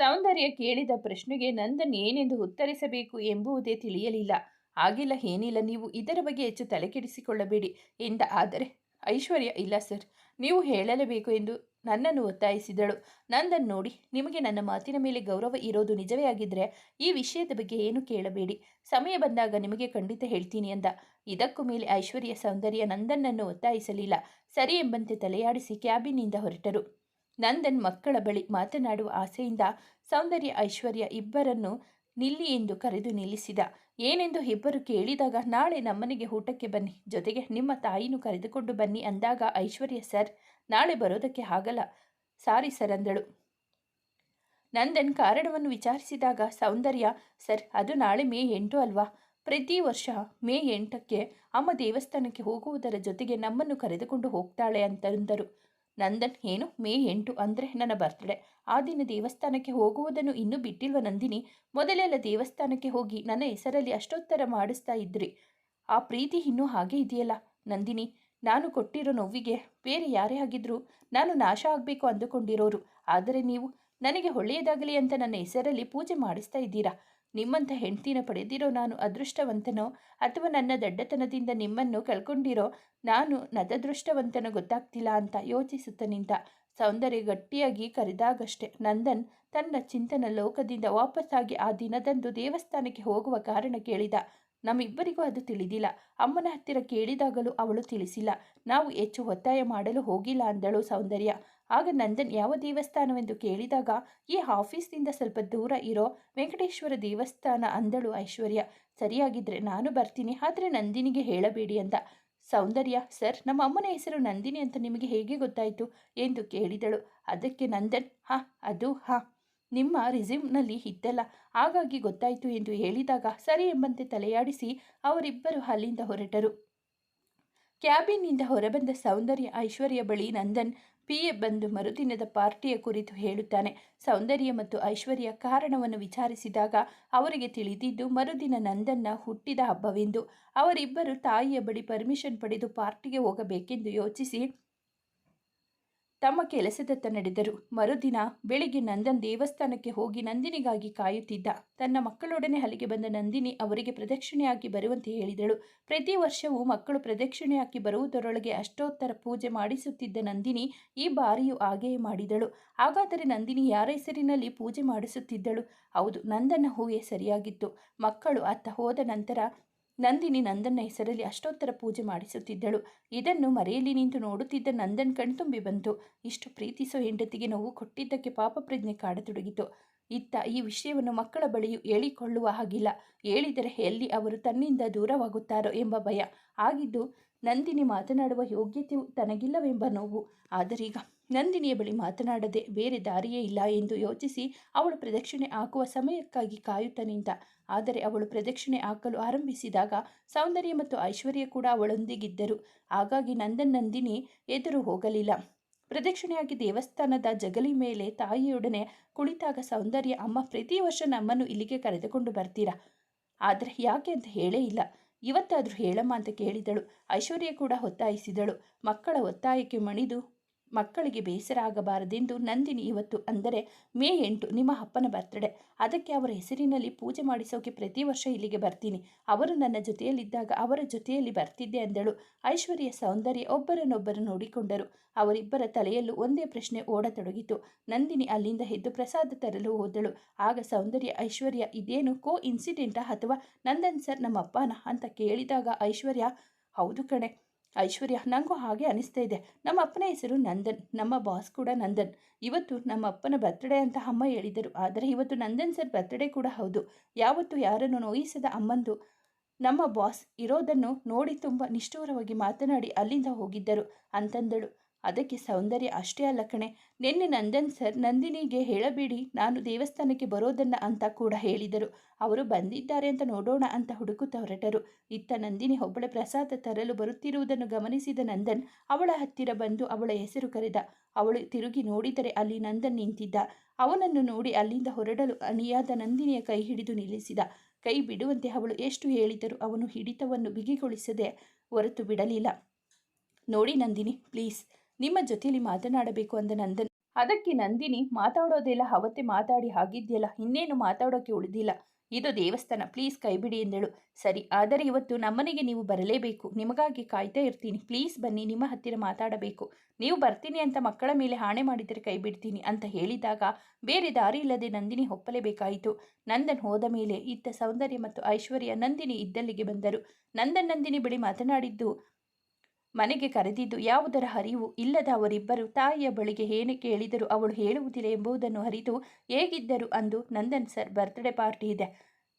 ಸೌಂದರ್ಯ ಕೇಳಿದ ಪ್ರಶ್ನೆಗೆ ನಂದನ್ ಏನೆಂದು ಉತ್ತರಿಸಬೇಕು ಎಂಬುದೇ ತಿಳಿಯಲಿಲ್ಲ. ಆಗಿಲ್ಲ ಏನಿಲ್ಲ, ನೀವು ಇದರ ಬಗ್ಗೆ ಹೆಚ್ಚು ತಲೆಕೆಡಿಸಿಕೊಳ್ಳಬೇಡಿ ಎಂದ. ಆದರೆ, ಐಶ್ವರ್ಯ, ಇಲ್ಲ ಸರ್, ನೀವು ಹೇಳಲೇಬೇಕು ಎಂದು ನನ್ನನ್ನು ಒತ್ತಾಯಿಸಿದಳು. ನಂದನ್ ನೋಡಿ, ನಿಮಗೆ ನನ್ನ ಮಾತಿನ ಮೇಲೆ ಗೌರವ ಇರೋದು ನಿಜವೇ ಆಗಿದ್ದರೆ ಈ ವಿಷಯದ ಬಗ್ಗೆ ಏನು ಕೇಳಬೇಡಿ. ಸಮಯ ಬಂದಾಗ ನಿಮಗೆ ಖಂಡಿತ ಹೇಳ್ತೀನಿ ಅಂದ ಇದಕ್ಕೂ ಮೇಲೆ ಐಶ್ವರ್ಯ ಸೌಂದರ್ಯ ನಂದನ್ನನ್ನು ಒತ್ತಾಯಿಸಲಿಲ್ಲ. ಸರಿ ಎಂಬಂತೆ ತಲೆಯಾಡಿಸಿ ಕ್ಯಾಬಿನ್ನಿಂದ ಹೊರಟರು. ನಂದನ್ ಮಕ್ಕಳ ಬಳಿ ಮಾತನಾಡುವ ಆಸೆಯಿಂದ ಸೌಂದರ್ಯ ಐಶ್ವರ್ಯ ಇಬ್ಬರನ್ನು ನಿಲ್ಲಿ ಎಂದು ಕರೆದು ನಿಲ್ಲಿಸಿದ. ಏನೆಂದು ಇಬ್ಬರು ಕೇಳಿದಾಗ, ನಾಳೆ ನಮ್ಮನೆಗೆ ಊಟಕ್ಕೆ ಬನ್ನಿ, ಜೊತೆಗೆ ನಿಮ್ಮ ತಾಯಿನೂ ಕರೆದುಕೊಂಡು ಬನ್ನಿ ಅಂದಾಗ ಐಶ್ವರ್ಯ, ಸರ್, ನಾಳೆ ಬರೋದಕ್ಕೆ ಆಗಲ್ಲ. ಸಾರಿ, ಸರ್, ಅಂದಳು. ನಂದನ್ ಕಾರಣವನ್ನು ವಿಚಾರಿಸಿದಾಗ, ಸೌಂದರ್ಯ, ಸರ್, ಅದು ನಾಳೆ ಮೇ ಎಂಟು ಅಲ್ವಾ? ಪ್ರತಿ ವರ್ಷ ಮೇ ಎಂಟಕ್ಕೆ ಅಮ್ಮ ದೇವಸ್ಥಾನಕ್ಕೆ ಹೋಗುವುದರ ಜೊತೆಗೆ ನಮ್ಮನ್ನು ಕರೆದುಕೊಂಡು ಹೋಗ್ತಾಳೆ ಅಂತಂದರು. ನಂದನ್ ಏನು? ಮೇ ಎಂಟು ಅಂದರೆ ನನ್ನ ಬರ್ತ್ಡೇ ಆ ದಿನ ದೇವಸ್ಥಾನಕ್ಕೆ ಹೋಗುವುದನ್ನು ಇನ್ನೂ ಬಿಟ್ಟಿಲ್ವ ನಂದಿನಿ? ಮೊದಲೆಲ್ಲ ದೇವಸ್ಥಾನಕ್ಕೆ ಹೋಗಿ ನನ್ನ ಹೆಸರಲ್ಲಿ ಅಷ್ಟೋತ್ತರ ಮಾಡಿಸ್ತಾ ಇದ್ರಿ. ಆ ಪ್ರೀತಿ ಇನ್ನೂ ಹಾಗೆ ಇದೆಯಲ್ಲ? ನಂದಿನಿ, ನಾನು ಕೊಟ್ಟಿರೋ ನೋವಿಗೆ ಬೇರೆ ಯಾರೇ ಆಗಿದ್ದರೂ ನಾನು ನಾಶ ಆಗಬೇಕು ಅಂದುಕೊಂಡಿರೋರು. ಆದರೆ ನೀವು ನನಗೆ ಒಳ್ಳೆಯದಾಗಲಿ ಅಂತ ನನ್ನ ಹೆಸರಲ್ಲಿ ಪೂಜೆ ಮಾಡಿಸ್ತಾ ಇದ್ದೀರಾ? ನಿಮ್ಮಂಥ ಹೆಂಡ್ತಿನ ಪಡೆದಿರೋ ನಾನು ಅದೃಷ್ಟವಂತನೋ ಅಥವಾ ನನ್ನ ದಡ್ಡತನದಿಂದ ನಿಮ್ಮನ್ನು ಕಳ್ಕೊಂಡಿರೋ ನಾನು ನದದೃಷ್ಟವಂತನೋ ಗೊತ್ತಾಗ್ತಿಲ್ಲ ಅಂತ ಯೋಚಿಸುತ್ತ ನಿಂತ ಸೌಂದರ್ಯ ಗಟ್ಟಿಯಾಗಿ ಕರೆದಾಗಷ್ಟೆ. ನಂದನ್ ತನ್ನ ಚಿಂತನ ಲೋಕದಿಂದ ವಾಪಸ್ಸಾಗಿ ಆ ದಿನದಂದು ದೇವಸ್ಥಾನಕ್ಕೆ ಹೋಗುವ ಕಾರಣ ಕೇಳಿದ. ನಮ್ಮಿಬ್ಬರಿಗೂ ಅದು ತಿಳಿದಿಲ್ಲ. ಅಮ್ಮನ ಹತ್ತಿರ ಕೇಳಿದಾಗಲೂ ಅವಳು ತಿಳಿಸಿಲ್ಲ. ನಾವು ಹೆಚ್ಚು ಒತ್ತಾಯ ಮಾಡಲು ಹೋಗಿಲ್ಲ ಅಂದಳು ಸೌಂದರ್ಯ. ಆಗ ನಂದನ್ ಯಾವ ದೇವಸ್ಥಾನವೆಂದು ಕೇಳಿದಾಗ, ಈ ಆಫೀಸ್ನಿಂದ ಸ್ವಲ್ಪ ದೂರ ಇರೋ ವೆಂಕಟೇಶ್ವರ ದೇವಸ್ಥಾನ ಅಂದಳು ಐಶ್ವರ್ಯ. ಸರಿಯಾಗಿದ್ರೆ ನಾನು ಬರ್ತೀನಿ, ಆದರೆ ನಂದಿನಿಗೆ ಹೇಳಬೇಡಿ ಅಂತ. ಸೌಂದರ್ಯ, ಸರ್, ನಮ್ಮ ಅಮ್ಮನ ಹೆಸರು ನಂದಿನಿ ಅಂತ ನಿಮಗೆ ಹೇಗೆ ಗೊತ್ತಾಯಿತು? ಎಂದು ಕೇಳಿದಳು. ಅದಕ್ಕೆ ನಂದನ್, ಹಾ, ಅದು ಹಾ. ನಿಮ್ಮ ರಿಸ್ಯೂಮ್ನಲ್ಲಿ ಇದ್ದಲ್ಲ. ಹಾಗಾಗಿ ಗೊತ್ತಾಯಿತು ಎಂದು ಹೇಳಿದಾಗ, ಸರಿ ಎಂಬಂತೆ ತಲೆಯಾಡಿಸಿ ಅವರಿಬ್ಬರು ಅಲ್ಲಿಂದ ಹೊರಟರು. ಕ್ಯಾಬಿನ್ನಿಂದ ಹೊರಬಂದ ಸೌಂದರ್ಯ ಐಶ್ವರ್ಯ ಬಳಿ ನಂದನ್ ಪಿ ಎ ಬಂದು ಮರುದಿನದ ಪಾರ್ಟಿಯ ಕುರಿತು ಹೇಳುತ್ತಾನೆ. ಸೌಂದರ್ಯ ಮತ್ತು ಐಶ್ವರ್ಯ ಕಾರಣವನ್ನು ವಿಚಾರಿಸಿದಾಗ ಅವರಿಗೆ ತಿಳಿದಿದ್ದು, ಮರುದಿನ ನಂದನ್ನ ಹುಟ್ಟಿದ ಹಬ್ಬವೆಂದು. ಅವರಿಬ್ಬರು ತಾಯಿಯ ಬಳಿ ಪರ್ಮಿಷನ್ ಪಡೆದು ಪಾರ್ಟಿಗೆ ಹೋಗಬೇಕೆಂದು ಯೋಚಿಸಿ ತಮ್ಮ ಕೆಲಸದತ್ತ ನಡೆದರು. ಮರುದಿನ ಬೆಳಿಗ್ಗೆ ನಂದನ್ ದೇವಸ್ಥಾನಕ್ಕೆ ಹೋಗಿ ನಂದಿನಿಗಾಗಿ ಕಾಯುತ್ತಿದ್ದ. ತನ್ನ ಮಕ್ಕಳೊಡನೆ ಅಲ್ಲಿಗೆ ಬಂದ ನಂದಿನಿ ಅವರಿಗೆ ಪ್ರದಕ್ಷಿಣೆಯಾಗಿ ಬರುವಂತೆ ಹೇಳಿದಳು. ಪ್ರತಿ ವರ್ಷವೂ ಮಕ್ಕಳು ಪ್ರದಕ್ಷಿಣೆಯಾಗಿ ಬರುವುದರೊಳಗೆ ಅಷ್ಟೋತ್ತರ ಪೂಜೆ ಮಾಡಿಸುತ್ತಿದ್ದ ನಂದಿನಿ ಈ ಬಾರಿಯೂ ಹಾಗೆಯೇ ಮಾಡಿದಳು. ಹಾಗಾದರೆ ನಂದಿನಿ ಯಾರ ಹೆಸರಿನಲ್ಲಿ ಪೂಜೆ ಮಾಡಿಸುತ್ತಿದ್ದಳು? ಹೌದು, ನಂದನ ಹೂವೇ ಸರಿಯಾಗಿತ್ತು. ಮಕ್ಕಳು ಅತ್ತ ಹೋದ ನಂತರ ನಂದಿನಿ ನಂದನ್ನ ಹೆಸರಲ್ಲಿ ಅಷ್ಟೋತ್ತರ ಪೂಜೆ ಮಾಡಿಸುತ್ತಿದ್ದಳು. ಇದನ್ನು ಮರೆಯಲ್ಲಿ ನಿಂತು ನೋಡುತ್ತಿದ್ದ ನಂದನ್ ಕಣ್ತುಂಬಿ ಬಂತು. ಇಷ್ಟು ಪ್ರೀತಿಸೋ ಹೆಂಡತಿಗೆ ನೋವು ಕೊಟ್ಟಿದ್ದಕ್ಕೆ ಪಾಪ ಪ್ರಜ್ಞೆ ಕಾಡತೊಡಗಿತು. ಇತ್ತ ಈ ವಿಷಯವನ್ನು ಮಕ್ಕಳ ಬಳಿಯೂ ಹೇಳಿಕೊಳ್ಳುವ ಹಾಗಿಲ್ಲ. ಹೇಳಿದರೆ ಎಲ್ಲಿ ಅವರು ತನ್ನಿಂದ ದೂರವಾಗುತ್ತಾರೋ ಎಂಬ ಭಯ. ಆಗಿದ್ದು ನಂದಿನಿ ಮಾತನಾಡುವ ಯೋಗ್ಯತೆಯು ತನಗಿಲ್ಲವೆಂಬ ನೋವು. ಆದರೀಗ ನಂದಿನಿಯ ಬಳಿ ಮಾತನಾಡದೆ ಬೇರೆ ದಾರಿಯೇ ಇಲ್ಲ ಎಂದು ಯೋಚಿಸಿ ಅವಳು ಪ್ರದಕ್ಷಿಣೆ ಹಾಕುವ ಸಮಯಕ್ಕಾಗಿ ಕಾಯುತ್ತ ನಿಂತ. ಆದರೆ ಅವಳು ಪ್ರದಕ್ಷಿಣೆ ಹಾಕಲು ಆರಂಭಿಸಿದಾಗ ಸೌಂದರ್ಯ ಮತ್ತು ಐಶ್ವರ್ಯ ಕೂಡ ಅವಳೊಂದಿಗಿದ್ದರು. ಹಾಗಾಗಿ ನಂದನ್ ನಂದಿನಿ ಎದುರು ಹೋಗಲಿಲ್ಲ. ಪ್ರದಕ್ಷಿಣೆಯಾಗಿ ದೇವಸ್ಥಾನದ ಜಗಲಿ ಮೇಲೆ ತಾಯಿಯೊಡನೆ ಕುಳಿತಾಗ ಸೌಂದರ್ಯ, ಅಮ್ಮ, ಪ್ರತಿ ವರ್ಷ ನಮ್ಮನ್ನು ಇಲ್ಲಿಗೆ ಕರೆದುಕೊಂಡು ಬರ್ತೀರಾ? ಆದರೆ ಯಾಕೆ ಅಂತ ಹೇಳೇ ಇಲ್ಲ. ಇವತ್ತಾದರೂ ಹೇಳಮ್ಮ ಅಂತ ಕೇಳಿದಳು. ಐಶ್ವರ್ಯ ಕೂಡ ಒತ್ತಾಯಿಸಿದಳು. ಮಕ್ಕಳ ಒತ್ತಾಯಕ್ಕೆ ಮಣಿದು ಮಕ್ಕಳಿಗೆ ಬೇಸರ ಆಗಬಾರದೆಂದು ನಂದಿನಿ ಇವತ್ತು ಅಂದರೆ ಮೇ ಎಂಟು ನಿಮ್ಮ ಅಪ್ಪನ ಬರ್ತ್ಡೇ ಅದಕ್ಕೆ ಅವರ ಹೆಸರಿನಲ್ಲಿ ಪೂಜೆ ಮಾಡಿಸೋಕೆ ಪ್ರತಿ ವರ್ಷ ಇಲ್ಲಿಗೆ ಬರ್ತೀನಿ. ಅವರು ನನ್ನ ಜೊತೆಯಲ್ಲಿದ್ದಾಗ ಅವರ ಜೊತೆಯಲ್ಲಿ ಬರ್ತಿದ್ದೆ ಅಂದಳು. ಐಶ್ವರ್ಯ ಸೌಂದರ್ಯ ಒಬ್ಬರನ್ನೊಬ್ಬರು ನೋಡಿಕೊಂಡರು. ಅವರಿಬ್ಬರ ತಲೆಯಲ್ಲೂ ಒಂದೇ ಪ್ರಶ್ನೆ ಓಡತೊಡಗಿತು. ನಂದಿನಿ ಅಲ್ಲಿಂದ ಎದ್ದು ಪ್ರಸಾದ ತರಲು ಹೋದಳು. ಆಗ ಸೌಂದರ್ಯ, ಐಶ್ವರ್ಯ, ಇದೇನು ಕೋ ಇನ್ಸಿಡೆಂಟಾ ಅಥವಾ ನಂದನ್ ಸರ್ ನಮ್ಮ ಅಪ್ಪನ ಅಂತ ಕೇಳಿದಾಗ ಐಶ್ವರ್ಯ, ಹೌದು ಕಣೆ. ಐಶ್ವರ್ಯ ನನಗೂ ಹಾಗೆ ಅನಿಸ್ತಾ ಇದೆ. ನಮ್ಮ ಅಪ್ಪನ ಹೆಸರು ನಂದನ್, ನಮ್ಮ ಬಾಸ್ ಕೂಡ ನಂದನ್. ಇವತ್ತು ನಮ್ಮ ಅಪ್ಪನ ಬರ್ತ್ಡೇ ಅಂತ ಅಮ್ಮ ಹೇಳಿದರು. ಆದರೆ ಇವತ್ತು ನಂದನ್ ಸರ್ ಬರ್ತ್ಡೇ ಕೂಡ ಹೌದು. ಯಾವತ್ತು ಯಾರನ್ನು ನೋಯಿಸದ ಅಮ್ಮಂದು? ನಮ್ಮ ಬಾಸ್ ಇರೋದನ್ನು ನೋಡಿ ತುಂಬ ನಿಷ್ಠೂರವಾಗಿ ಮಾತನಾಡಿ ಅಲ್ಲಿಂದ ಹೋಗಿದ್ದರು. ಅಂತಂದಳು. ಅದಕ್ಕೆ ಸೌಂದರ್ಯ ಅಷ್ಟೇ ಅಲ್ಲ ಕಣೆ. ನಿನ್ನೆ ನಂದನ್ ಸರ್ ನಂದಿನಿಗೆ ಹೇಳಬೇಡಿ, ನಾನು ದೇವಸ್ಥಾನಕ್ಕೆ ಬರೋದನ್ನ ಅಂತ ಕೂಡ ಹೇಳಿದರು. ಅವರು ಬಂದಿದ್ದಾರೆ ಅಂತ ನೋಡೋಣ ಅಂತ ಹುಡುಕುತ್ತಾ ಹೊರಟರು. ಇತ್ತ ನಂದಿನಿ ಒಬ್ಬಳ ಪ್ರಸಾದ ತರಲು ಬರುತ್ತಿರುವುದನ್ನು ಗಮನಿಸಿದ ನಂದನ್ ಅವಳ ಹತ್ತಿರ ಬಂದು ಅವಳ ಹೆಸರು ಕರೆದ. ಅವಳು ತಿರುಗಿ ನೋಡಿದರೆ ಅಲ್ಲಿ ನಂದನ್ ನಿಂತಿದ್ದ. ಅವನನ್ನು ನೋಡಿ ಅಲ್ಲಿಂದ ಹೊರಡಲು ಅಣಿಯಾದ ನಂದಿನಿಯ ಕೈ ಹಿಡಿದು ನಿಲ್ಲಿಸಿದ. ಕೈ ಬಿಡುವಂತೆ ಅವಳು ಎಷ್ಟು ಹೇಳಿದರೂ ಅವನು ಹಿಡಿತವನ್ನು ಬಿಗಿಗೊಳಿಸದೆ ಹೊರತು ಬಿಡಲಿಲ್ಲ. ನೋಡಿ ನಂದಿನಿ, ಪ್ಲೀಸ್. ನಿಮ್ಮ ಜೊತೆಯಲ್ಲಿ ಮಾತನಾಡಬೇಕು ಅಂದ ನಂದನ್. ಅದಕ್ಕೆ ನಂದಿನಿ, ಮಾತಾಡೋದೆಲ್ಲ ಅವತ್ತೇ ಮಾತಾಡಿ ಹಾಗಿದ್ಯಲ್ಲ, ಇನ್ನೇನು ಮಾತಾಡೋಕೆ ಉಳಿದಿಲ್ಲ. ಇದು ದೇವಸ್ಥಾನ, ಪ್ಲೀಸ್ ಕೈಬಿಡಿ ಎಂದಳು. ಸರಿ, ಆದರೆ ಇವತ್ತು ನಮ್ಮನೆಗೆ ನೀವು ಬರಲೇಬೇಕು. ನಿಮಗಾಗಿ ಕಾಯ್ತಾ ಇರ್ತೀನಿ. ಪ್ಲೀಸ್ ಬನ್ನಿ, ನಿಮ್ಮ ಹತ್ತಿರ ಮಾತಾಡಬೇಕು. ನೀವು ಬರ್ತೀನಿ ಅಂತ ಮಕ್ಕಳ ಮೇಲೆ ಹಾಣೆ ಮಾಡಿದರೆ ಕೈ ಬಿಡ್ತೀನಿ ಅಂತ ಹೇಳಿದಾಗ ಬೇರೆ ದಾರಿ ಇಲ್ಲದೆ ನಂದಿನಿ ಒಪ್ಪಲೇಬೇಕಾಯಿತು. ನಂದನ್ ಹೋದ ಮೇಲೆ ಇತ್ತ ಸೌಂದರ್ಯ ಮತ್ತು ಐಶ್ವರ್ಯ ನಂದಿನಿ ಇದ್ದಲ್ಲಿಗೆ ಬಂದರು. ನಂದನ್ ನಂದಿನಿ ಬಳಿ ಮಾತನಾಡಿದ್ದು ಮನೆಗೆ ಕರೆದಿದ್ದು ಯಾವುದರ ಹರಿವು ಇಲ್ಲದ ಅವರಿಬ್ಬರು ತಾಯಿಯ ಬಳಿಗೆ ಏನು ಕೇಳಿದರೂ ಅವಳು ಹೇಳುವುದಿಲ್ಲ ಎಂಬುದನ್ನು ಅರಿತು ಹೇಗಿದ್ದರು ಅಂದು ನಂದನ್ ಸರ್ ಬರ್ತ್ಡೇ ಪಾರ್ಟಿ ಇದೆ.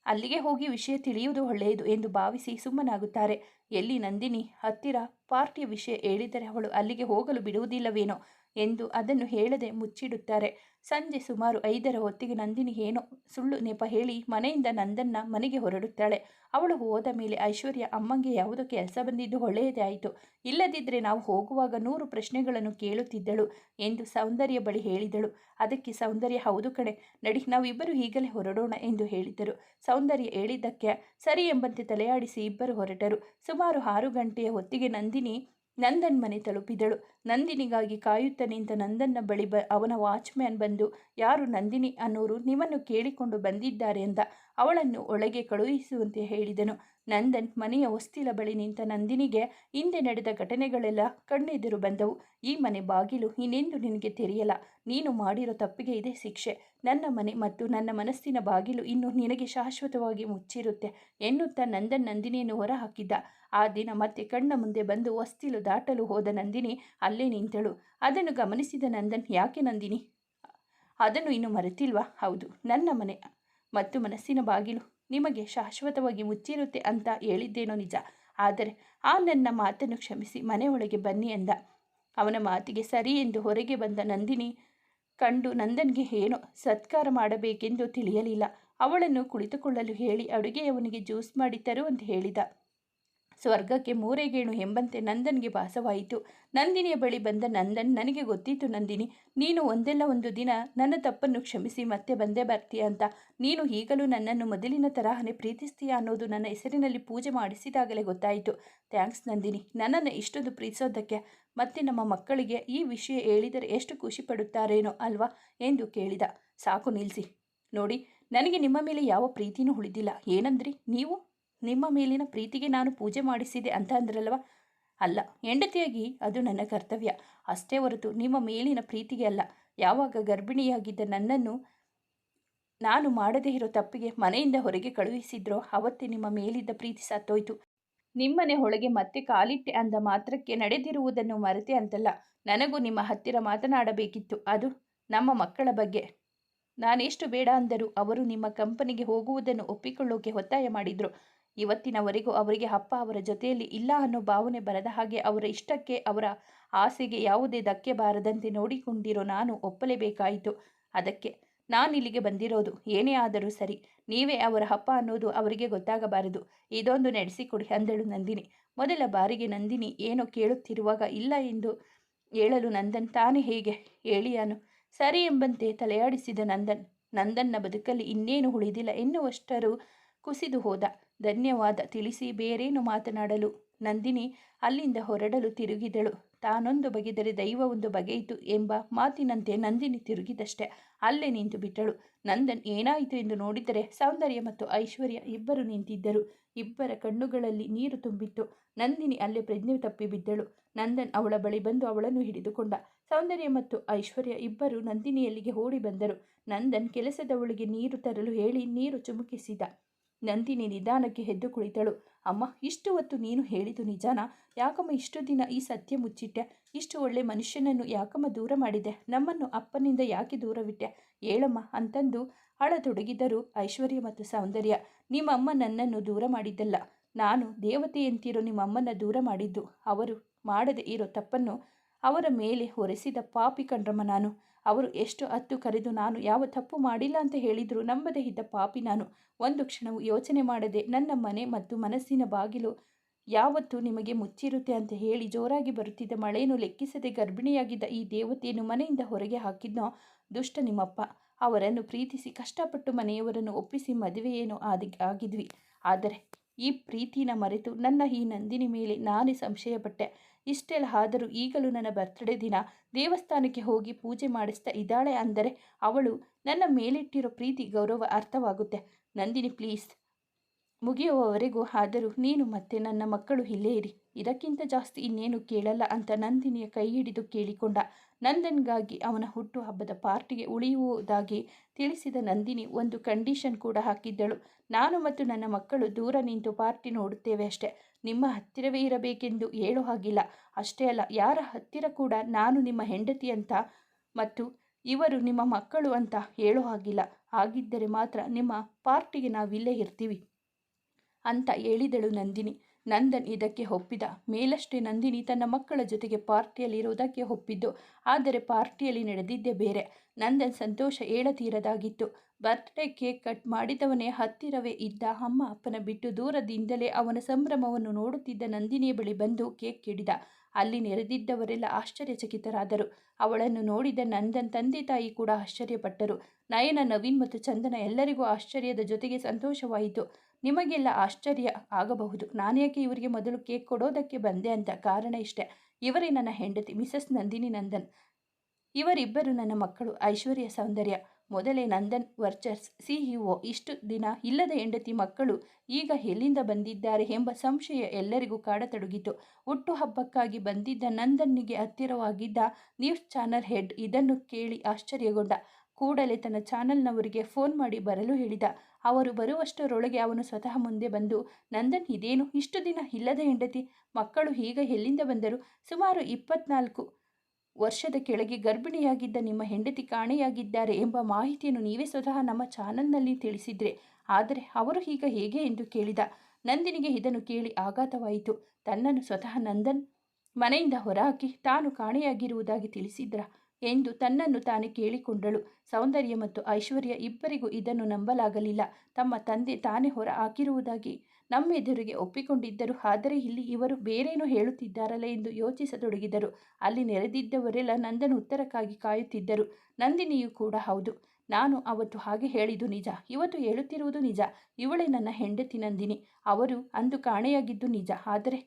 ಅಲ್ಲಿಗೆ ಹೋಗಿ ವಿಷಯ ತಿಳಿಯುವುದು ಒಳ್ಳೆಯದು ಎಂದು ಭಾವಿಸಿ ಸುಮ್ಮನಾಗುತ್ತಾರೆ. ಎಲ್ಲಿ ನಂದಿನಿ ಹತ್ತಿರ ಪಾರ್ಟಿಯ ವಿಷಯ ಹೇಳಿದರೆ ಅವಳು ಅಲ್ಲಿಗೆ ಹೋಗಲು ಬಿಡುವುದಿಲ್ಲವೇನೋ? ಎಂದು ಅದನ್ನು ಹೇಳದೆ ಮುಚ್ಚಿಡುತ್ತಾರೆ. ಸಂಜೆ ಸುಮಾರು ಐದರ ಹೊತ್ತಿಗೆ ನಂದಿನಿ ಏನೋ ಸುಳ್ಳು ನೆಪ ಹೇಳಿ ಮನೆಯಿಂದ ನಂದನ್ನ ಮನೆಗೆ ಹೊರಡುತ್ತಾಳೆ. ಅವಳು ಹೋದ ಮೇಲೆ ಐಶ್ವರ್ಯ, ಅಮ್ಮಂಗೆ ಯಾವುದೋ ಕೆಲಸ ಬಂದಿದ್ದು ಒಳ್ಳೆಯದೇ ಆಯಿತು. ಇಲ್ಲದಿದ್ದರೆ ನಾವು ಹೋಗುವಾಗ ನೂರು ಪ್ರಶ್ನೆಗಳನ್ನು ಕೇಳುತ್ತಿದ್ದಳು ಎಂದು ಸೌಂದರ್ಯ ಬಳಿ ಹೇಳಿದಳು. ಅದಕ್ಕೆ ಸೌಂದರ್ಯ, ಹೌದು ಕಡೆ ನಡಿ, ನಾವಿಬ್ಬರು ಈಗಲೇ ಹೊರಡೋಣ ಎಂದು ಹೇಳಿದರು. ಸೌಂದರ್ಯ ಹೇಳಿದ್ದಕ್ಕೆ ಸರಿ ಎಂಬಂತೆ ತಲೆಯಾಡಿಸಿ ಇಬ್ಬರು ಹೊರಟರು. ಸುಮಾರು ಆರು ಗಂಟೆಯ ಹೊತ್ತಿಗೆ ನಂದಿನಿ ನಂದನ್ ಮನೆ ತಲುಪಿದಳು. ನಂದಿನಿಗಾಗಿ ಕಾಯುತ್ತ ನಿಂತ ನಂದನ್ನ ಬಳಿ ಬ, ಅವನ ವಾಚ್ಮ್ಯಾನ್ ಬಂದು, ಯಾರು ನಂದಿನಿ ಅನ್ನೋರು ನಿಮ್ಮನ್ನು ಕೇಳಿಕೊಂಡು ಬಂದಿದ್ದಾರೆ ಎಂದ ಅವಳನ್ನು ಒಳಗೆ ಕಳುಹಿಸುವಂತೆ ಹೇಳಿದನು. ನಂದನ್ ಮನೆಯ ಹೊಸ್ತಿಲ ಬಳಿ ನಿಂತ ನಂದಿನಿಗೆ ಹಿಂದೆ ನಡೆದ ಘಟನೆಗಳೆಲ್ಲ ಕಣ್ಣೆದುರು ಬಂದವು. ಈ ಮನೆ ಬಾಗಿಲು ಇನ್ನೆಂದು ನಿನಗೆ ತೆರೆಯಲ್ಲ? ನೀನು ಮಾಡಿರೋ ತಪ್ಪಿಗೆ ಇದೆ ಶಿಕ್ಷೆ. ನನ್ನ ಮನೆ ಮತ್ತು ನನ್ನ ಮನಸ್ಸಿನ ಬಾಗಿಲು ಇನ್ನು ನಿನಗೆ ಶಾಶ್ವತವಾಗಿ ಮುಚ್ಚಿರುತ್ತೆ ಎನ್ನುತ್ತಾ ನಂದನ್ ನಂದಿನಿಯನ್ನು ಹೊರಹಾಕಿದ್ದ. ಆ ದಿನ ಮತ್ತೆ ಕಣ್ಣ ಮುಂದೆ ಬಂದು ಹೊಸ್ತಿಲು ದಾಟಲು ಹೋದ ನಂದಿನಿ ಅಲ್ಲೇ ನಿಂತಳು. ಅದನ್ನು ಗಮನಿಸಿದ ನಂದನ್, ಯಾಕೆ ನಂದಿನಿ? ಅದನ್ನು ಇನ್ನು ಮರೆತಿಲ್ವಾ? ಹೌದು, ನನ್ನ ಮನೆ ಮತ್ತು ಮನಸ್ಸಿನ ಬಾಗಿಲು ನಿಮಗೆ ಶಾಶ್ವತವಾಗಿ ಮುಚ್ಚಿರುತ್ತೆ ಅಂತ ಹೇಳಿದ್ದೇನೋ ನಿಜ. ಆದರೆ ಆ ನನ್ನ ಮಾತನ್ನು ಕ್ಷಮಿಸಿ ಮನೆಯೊಳಗೆ ಬನ್ನಿ ಎಂದ. ಅವನ ಮಾತಿಗೆ ಸರಿ ಎಂದು ಹೊರಗೆ ಬಂದ ನಂದಿನಿ ಕಂಡು ನಂದನ್ಗೆ ಏನೋ ಸತ್ಕಾರ ಮಾಡಬೇಕೆಂದು ತಿಳಿಯಲಿಲ್ಲ. ಅವಳನ್ನು ಕುಳಿತುಕೊಳ್ಳಲು ಹೇಳಿ ಅಡುಗೆಯವನಿಗೆ ಜ್ಯೂಸ್ ಮಾಡಿ ತರುವಂತೆ ಹೇಳಿದ. ಸ್ವರ್ಗಕ್ಕೆ ಮೂರೆಗೇಣು ಎಂಬಂತೆ ನಂದನ್ಗೆ ಭಾಸವಾಯಿತು. ನಂದಿನಿಯ ಬಳಿ ಬಂದ ನಂದನ್, ನನಗೆ ಗೊತ್ತಿತ್ತು ನಂದಿನಿ, ನೀನು ಒಂದೆಲ್ಲ ಒಂದು ದಿನ ನನ್ನ ತಪ್ಪನ್ನು ಕ್ಷಮಿಸಿ, ಮತ್ತೆ ಬಂದೇ ಬರ್ತೀಯ ಅಂತ. ನೀನು ಈಗಲೂ ನನ್ನನ್ನು ಮೊದಲಿನ ತರಹನೇ ಪ್ರೀತಿಸ್ತೀಯ ಅನ್ನೋದು ನನ್ನ ಹೆಸರಿನಲ್ಲಿ ಪೂಜೆ ಮಾಡಿಸಿದಾಗಲೇ ಗೊತ್ತಾಯಿತು. ಥ್ಯಾಂಕ್ಸ್ ನಂದಿನಿ, ನನ್ನನ್ನು ಇಷ್ಟೊಂದು ಪ್ರೀತಿಸೋದಕ್ಕೆ ಮತ್ತೆ ನಮ್ಮ ಮಕ್ಕಳಿಗೆ ಈ ವಿಷಯ ಹೇಳಿದರೆ ಎಷ್ಟು ಖುಷಿ ಪಡುತ್ತಾರೇನೋ ಅಲ್ವಾ? ಎಂದು ಕೇಳಿದ. ಸಾಕು ನಿಲ್ಲಿಸಿ ನೋಡಿ, ನನಗೆ ನಿಮ್ಮ ಮೇಲೆ ಯಾವ ಪ್ರೀತಿನೂ ಉಳಿದಿಲ್ಲ. ಏನಂದ್ರಿ ನೀವು? ನಿಮ್ಮ ಮೇಲಿನ ಪ್ರೀತಿಗೆ ನಾನು ಪೂಜೆ ಮಾಡಿಸಿದೆ ಅಂತ ಅಂದ್ರಲ್ವ? ಅಲ್ಲ, ಹೆಂಡತಿಯಾಗಿ ಅದು ನನ್ನ ಕರ್ತವ್ಯ. ಅಷ್ಟೇ ಹೊರತು ನಿಮ್ಮ ಮೇಲಿನ ಪ್ರೀತಿಗೆ ಅಲ್ಲ. ಯಾವಾಗ ಗರ್ಭಿಣಿಯಾಗಿದ್ದ ನನ್ನನ್ನು ನಾನು ಮಾಡದೇ ಇರೋ ತಪ್ಪಿಗೆ ಮನೆಯಿಂದ ಹೊರಗೆ ಕಳುಹಿಸಿದ್ರೋ ಅವತ್ತೇ ನಿಮ್ಮ ಮೇಲಿದ್ದ ಪ್ರೀತಿ ಸತ್ತೋಯ್ತು. ನಿಮ್ಮನೆ ಒಳಗೆ ಮತ್ತೆ ಕಾಲಿಟ್ಟೆ ಅಂದ ಮಾತ್ರಕ್ಕೆ ನಡೆದಿರುವುದನ್ನು ಮರೆತೆ ಅಂತಲ್ಲ, ನನಗೂ ನಿಮ್ಮ ಹತ್ತಿರ ಮಾತನಾಡಬೇಕಿತ್ತು. ಅದು ನಮ್ಮ ಮಕ್ಕಳ ಬಗ್ಗೆ. ನಾನೆಷ್ಟು ಬೇಡ ಅಂದರೂ ಅವರು ನಿಮ್ಮ ಕಂಪನಿಗೆ ಹೋಗುವುದನ್ನು ಒಪ್ಪಿಕೊಳ್ಳೋಕೆ ಒತ್ತಾಯ ಮಾಡಿದ್ರು. ಇವತ್ತಿನವರೆಗೂ ಅವರಿಗೆ ಅಪ್ಪ ಅವರ ಜೊತೆಯಲ್ಲಿ ಇಲ್ಲ ಅನ್ನೋ ಭಾವನೆ ಬರದ ಹಾಗೆ ಅವರ ಇಷ್ಟಕ್ಕೆ ಅವರ ಆಸೆಗೆ ಯಾವುದೇ ಧಕ್ಕೆ ಬಾರದಂತೆ ನೋಡಿಕೊಂಡಿರೋ ನಾನು ಒಪ್ಪಲೇಬೇಕಾಯಿತು. ಅದಕ್ಕೆ ನಾನಿಲ್ಲಿಗೆ ಬಂದಿರೋದು, ಏನೇ ಆದರೂ ಸರಿ. ನೀವೇ ಅವರ ಅಪ್ಪ ಅನ್ನೋದು ಅವರಿಗೆ ಗೊತ್ತಾಗಬಾರದು. ಇದೊಂದು ನಡೆಸಿಕೊಡಿ ಅಂದಳು ನಂದಿನಿ. ಮೊದಲ ಬಾರಿಗೆ ನಂದಿನಿ ಏನೋ ಕೇಳುತ್ತಿರುವಾಗ, ಇಲ್ಲ ಎಂದು ಹೇಳಲು ನಂದನ್ ತಾನೇ ಹೇಗೆ ಹೇಳಿಯಾನು. ಸರಿ ಎಂಬಂತೆ ತಲೆಯಾಡಿಸಿದ ನಂದನ್. ನಂದನ್ನ ಬದುಕಲ್ಲಿ ಇನ್ನೇನು ಉಳಿದಿಲ್ಲ ಎನ್ನುವಷ್ಟರು ಕುಸಿದು ಹೋದ. ಧನ್ಯವಾದ, ತಿಳಿಸಿ ಬೇರೇನು ಮಾತನಾಡಲು? ನಂದಿನಿ ಅಲ್ಲಿಂದ ಹೊರಡಲು ತಿರುಗಿದಳು. ತಾನೊಂದು ಬಗೆದರೆ ದೈವ ಒಂದು ಬಗೆಯಿತು ಎಂಬ ಮಾತಿನಂತೆ ನಂದಿನಿ ತಿರುಗಿದಷ್ಟೆ. ಅಲ್ಲೇ ನಿಂತು ಬಿಟ್ಟಳು. ನಂದನ್ ಏನಾಯಿತು ಎಂದು ನೋಡಿದರೆ ಸೌಂದರ್ಯ ಮತ್ತು ಐಶ್ವರ್ಯ ಇಬ್ಬರು ನಿಂತಿದ್ದರು. ಇಬ್ಬರ ಕಣ್ಣುಗಳಲ್ಲಿ ನೀರು ತುಂಬಿತ್ತು. ನಂದಿನಿ ಅಲ್ಲೇ ಪ್ರಜ್ಞೆ ತಪ್ಪಿ ಬಿದ್ದಳು. ನಂದನ್ ಅವಳ ಬಳಿ ಬಂದು ಅವಳನ್ನು ಹಿಡಿದುಕೊಂಡ. ಸೌಂದರ್ಯ ಮತ್ತು ಐಶ್ವರ್ಯ ಇಬ್ಬರು ನಂದಿನಿಯಲ್ಲಿಗೆ ಓಡಿ ಬಂದರು. ನಂದನ್ ಕೆಲಸದವಳಿಗೆ ನೀರು ತರಲು ಹೇಳಿ ನೀರು ಚುಮುಕಿಸಿದ. ನಂದಿನಿ ನಿಧಾನಕ್ಕೆ ಎದ್ದು ಕುಳಿತಳು. ಅಮ್ಮ, ಇಷ್ಟು ಹೊತ್ತು ನೀನು ಹೇಳಿದು ನಿಜಾನ? ಯಾಕಮ್ಮ ಇಷ್ಟು ದಿನ ಈ ಸತ್ಯ ಮುಚ್ಚಿಟ್ಟೆ ಇಷ್ಟು ಒಳ್ಳೆ ಮನುಷ್ಯನನ್ನು ಯಾಕಮ್ಮ ದೂರ ಮಾಡಿದೆ? ನಮ್ಮನ್ನು ಅಪ್ಪನಿಂದ ಯಾಕೆ ದೂರವಿಟ್ಟೆ ಹೇಳಮ್ಮ ಅಂತಂದು ಅಳತೊಡಗಿದರು ಐಶ್ವರ್ಯ ಮತ್ತು ಸೌಂದರ್ಯ. ನಿಮ್ಮಮ್ಮ ನನ್ನನ್ನು ದೂರ ಮಾಡಿದ್ದಲ್ಲ. ನಾನು ದೇವತೆಯಂತಿರೋ ನಿಮ್ಮಮ್ಮನ ದೂರ ಮಾಡಿದ್ದು. ಅವರು ಮಾಡದೆ ಇರೋ ತಪ್ಪನ್ನು ಅವರ ಮೇಲೆ ಹೊರೆಸಿದ ಪಾಪಿ ಕಂಡ್ರಮ್ಮ ನಾನು. ಅವರು ಎಷ್ಟು ಅತ್ತು ಕರೆದು ನಾನು ಯಾವ ತಪ್ಪು ಮಾಡಿಲ್ಲ ಅಂತ ಹೇಳಿದರೂ ನಂಬದೇ ಇದ್ದ ಪಾಪಿ ನಾನು. ಒಂದು ಕ್ಷಣವು ಯೋಚನೆ ಮಾಡದೆ ನನ್ನ ಮನೆ ಮತ್ತು ಮನಸ್ಸಿನ ಬಾಗಿಲು ಯಾವತ್ತು ನಿಮಗೆ ಮುಚ್ಚಿರುತ್ತೆ ಅಂತ ಹೇಳಿ ಜೋರಾಗಿ ಬರುತ್ತಿದ್ದ ಮಳೆಯನ್ನು ಲೆಕ್ಕಿಸದೆ ಗರ್ಭಿಣಿಯಾಗಿದ್ದ ಈ ದೇವತೆಯನ್ನು ಮನೆಯಿಂದ ಹೊರಗೆ ಹಾಕಿದ್ನೋ? ದುಷ್ಟ ನಿಮ್ಮಪ್ಪ. ಅವರನ್ನು ಪ್ರೀತಿಸಿ ಕಷ್ಟಪಟ್ಟು ಮನೆಯವರನ್ನು ಒಪ್ಪಿಸಿ ಮದುವೆಯೇನು ಆದಿ, ಆಗಿದ್ವಿ. ಆದರೆ ಈ ಪ್ರೀತಿನ ಮರೆತು ನನ್ನ ಈ ನಂದಿನಿ ಮೇಲೆ ನಾನೇ ಸಂಶಯಪಟ್ಟೆ. ಇಷ್ಟೆಲ್ಲ ಆದರೂ ಈಗಲೂ ನನ್ನ ಬರ್ತ್ಡೇ ದಿನ. ದೇವಸ್ಥಾನಕ್ಕೆ ಹೋಗಿ ಪೂಜೆ ಮಾಡಿಸ್ತಾ ಇದ್ದಾಳೆ ಅಂದರೆ ಅವಳು ನನ್ನ ಮೇಲಿಟ್ಟಿರೋ ಪ್ರೀತಿ ಗೌರವ ಅರ್ಥವಾಗುತ್ತೆ. ನಂದಿನಿ ಪ್ಲೀಸ್ ಮುಗಿಯುವವರೆಗೂ ಆದರೂ ನೀನು ಮತ್ತೆ ನನ್ನ ಮಕ್ಕಳು ಇಲ್ಲೇ ಇರಿ. ಇದಕ್ಕಿಂತ ಜಾಸ್ತಿ ಇನ್ನೇನು ಕೇಳಲ್ಲ ಅಂತ ನಂದಿನಿಯ ಕೈ ಹಿಡಿದು ಕೇಳಿಕೊಂಡ. ನಂದನ್ಗಾಗಿ ಅವನ ಹುಟ್ಟುಹಬ್ಬದ ಪಾರ್ಟಿಗೆ ಉಳಿಯುವುದಾಗಿ ತಿಳಿಸಿದ ನಂದಿನಿ ಒಂದು ಕಂಡೀಷನ್ ಕೂಡ ಹಾಕಿದ್ದಳು. ನಾನು ಮತ್ತು ನನ್ನ ಮಕ್ಕಳು ದೂರ ನಿಂತು ಪಾರ್ಟಿ ನೋಡುತ್ತೇವೆ ಅಷ್ಟೇ. ನಿಮ್ಮ ಹತ್ತಿರವೇ ಇರಬೇಕೆಂದು ಹೇಳೋ ಹಾಗಿಲ್ಲ. ಅಷ್ಟೇ ಅಲ್ಲ, ಯಾರ ಹತ್ತಿರ ಕೂಡ ನಾನು ನಿಮ್ಮ ಹೆಂಡತಿ ಅಂತ ಮತ್ತು ಇವರು ನಿಮ್ಮ ಮಕ್ಕಳು ಅಂತ ಹೇಳೋ ಹಾಗಿಲ್ಲ. ಹಾಗಿದ್ದರೆ ಮಾತ್ರ ನಿಮ್ಮ ಪಾರ್ಟಿಗೆ ನಾವಿಲ್ಲೇ ಇರ್ತೀವಿ. ಅಂತ ಹೇಳಿದಳು ನಂದಿನಿ. ನಂದನ್ ಇದಕ್ಕೆ ಒಪ್ಪಿದ. ಮೇಲಷ್ಟೇ ನಂದಿನಿ ತನ್ನ ಮಕ್ಕಳ ಜೊತೆಗೆ ಪಾರ್ಟಿಯಲ್ಲಿರುವುದಕ್ಕೆ ಒಪ್ಪಿದ್ದು. ಆದರೆ ಪಾರ್ಟಿಯಲ್ಲಿ ನಡೆದಿದ್ದೇ ಬೇರೆ. ನಂದನ್ ಸಂತೋಷ ಏಳತೀರದಾಗಿತ್ತು. ಬರ್ತ್ಡೇ ಕೇಕ್ ಕಟ್ ಮಾಡಿದವನೇ ಹತ್ತಿರವೇ ಇದ್ದ ಅಮ್ಮ ಅಪ್ಪನ ಬಿಟ್ಟು ದೂರದಿಂದಲೇ ಅವನ ಸಂಭ್ರಮವನ್ನು ನೋಡುತ್ತಿದ್ದ ನಂದಿನಿಯ ಬಳಿ ಬಂದು ಕೇಕ್ ಹಿಡಿದ ಅಲ್ಲಿ ನೆರೆದಿದ್ದವರೆಲ್ಲ ಆಶ್ಚರ್ಯಚಕಿತರಾದರು. ಅವಳನ್ನು ನೋಡಿದ ನಂದನ್ ತಂದೆ ತಾಯಿ ಕೂಡ ಆಶ್ಚರ್ಯಪಟ್ಟರು. ನಯನ, ನವೀನ್ ಮತ್ತು ಚಂದನ ಎಲ್ಲರಿಗೂ ಆಶ್ಚರ್ಯದ ಜೊತೆಗೆ ಸಂತೋಷವಾಯಿತು. ನಿಮಗೆಲ್ಲ ಆಶ್ಚರ್ಯ ಆಗಬಹುದು. ನಾನೇಕೆ ಇವರಿಗೆ ಮೊದಲು ಕೇಕ್ ಕೊಡೋದಕ್ಕೆ ಬಂದೆ ಅಂತ ಕಾರಣ ಇಷ್ಟೆ. ಇವರೇ ನನ್ನ ಹೆಂಡತಿ, ಮಿಸಸ್ ನಂದಿನಿ ನಂದನ್. ಇವರಿಬ್ಬರು ನನ್ನ ಮಕ್ಕಳು. ಐಶ್ವರ್ಯ ಸೌಂದರ್ಯ. ಮೊದಲೇ ನಂದನ್ ವರ್ಚರ್ಸ್ ಸಿಇಒ ಇಷ್ಟು ದಿನ ಇಲ್ಲದ ಹೆಂಡತಿ ಮಕ್ಕಳು ಈಗ ಎಲ್ಲಿಂದ ಬಂದಿದ್ದಾರೆ ಎಂಬ ಸಂಶಯ ಎಲ್ಲರಿಗೂ ಕಾಡತೊಡಗಿತು. ಹುಟ್ಟುಹಬ್ಬಕ್ಕಾಗಿ ಬಂದಿದ್ದ ನಂದನ್ನಿಗೆ ಹತ್ತಿರವಾಗಿದ್ದ ನ್ಯೂಸ್ ಚಾನಲ್ ಹೆಡ್ ಇದನ್ನು ಕೇಳಿ ಆಶ್ಚರ್ಯಗೊಂಡ. ಕೂಡಲೇ ತನ್ನ ಚಾನಲ್ನವರಿಗೆ ಫೋನ್ ಮಾಡಿ ಬರಲು ಹೇಳಿದ. ಅವರು ಬರುವಷ್ಟರೊಳಗೆ ಅವನು ಸ್ವತಃ ಮುಂದೆ ಬಂದು, ನಂದನ್, ಇದೇನು? ಇಷ್ಟು ದಿನ ಇಲ್ಲದ ಹೆಂಡತಿ? ಮಕ್ಕಳು ಈಗ ಎಲ್ಲಿಂದ ಬಂದರು? ಸುಮಾರು ಇಪ್ಪತ್ನಾಲ್ಕು ವರ್ಷದ ಕೆಳಗೆ ಗರ್ಭಿಣಿಯಾಗಿದ್ದ ನಿಮ್ಮ ಹೆಂಡತಿ ಕಾಣೆಯಾಗಿದ್ದಾರೆ ಎಂಬ ಮಾಹಿತಿಯನ್ನು ನೀವೇ ಸ್ವತಃ ನಮ್ಮ ಚಾನಲ್ನಲ್ಲಿ ತಿಳಿಸಿದ್ರೆ. ಆದರೆ ಅವರು ಈಗ ಹೇಗೆ ಎಂದು ಕೇಳಿದ. ನಂದಿನಿಗೆ ಇದನ್ನು ಕೇಳಿ ಆಘಾತವಾಯಿತು. ತನ್ನನ್ನು ಸ್ವತಃ ನಂದನ್ ಮನೆಯಿಂದ ಹೊರಹಾಕಿ ತಾನು ಕಾಣೆಯಾಗಿರುವುದಾಗಿ ತಿಳಿಸಿದ್ರ? ಎಂದು ತನ್ನನ್ನು ತಾನೇ ಕೇಳಿಕೊಂಡಳು. ಸೌಂದರ್ಯ ಮತ್ತು ಐಶ್ವರ್ಯ ಇಬ್ಬರಿಗೂ ಇದನ್ನು ನಂಬಲಾಗಲಿಲ್ಲ. ತಮ್ಮ ತಂದೆ ತಾನೇ ಹೊರ ಹಾಕಿರುವುದಾಗಿ ನಮ್ಮೆದುರಿಗೆ ಒಪ್ಪಿಕೊಂಡಿದ್ದರು. ಆದರೆ ಇಲ್ಲಿ ಇವರು ಬೇರೇನೋ ಹೇಳುತ್ತಿದ್ದಾರಲ್ಲ ಎಂದು ಯೋಚಿಸತೊಡಗಿದರು. ಅಲ್ಲಿ ನೆರೆದಿದ್ದವರೆಲ್ಲ ನಂದನ ಉತ್ತರಕ್ಕಾಗಿ ಕಾಯುತ್ತಿದ್ದರು. ನಂದಿನಿಯು ಕೂಡ ಹೌದು. ನಾನು ಅವತ್ತು ಹಾಗೆ ಹೇಳಿದ್ದು ನಿಜ. ಇವತ್ತು ಹೇಳುತ್ತಿರುವುದು ನಿಜ. ಇವಳೇ ನನ್ನ ಹೆಂಡತಿ ನಂದಿನಿ. ಅವರು ಅಂದು ಕಾಣೆಯಾಗಿದ್ದು ನಿಜ. ಆದರೆ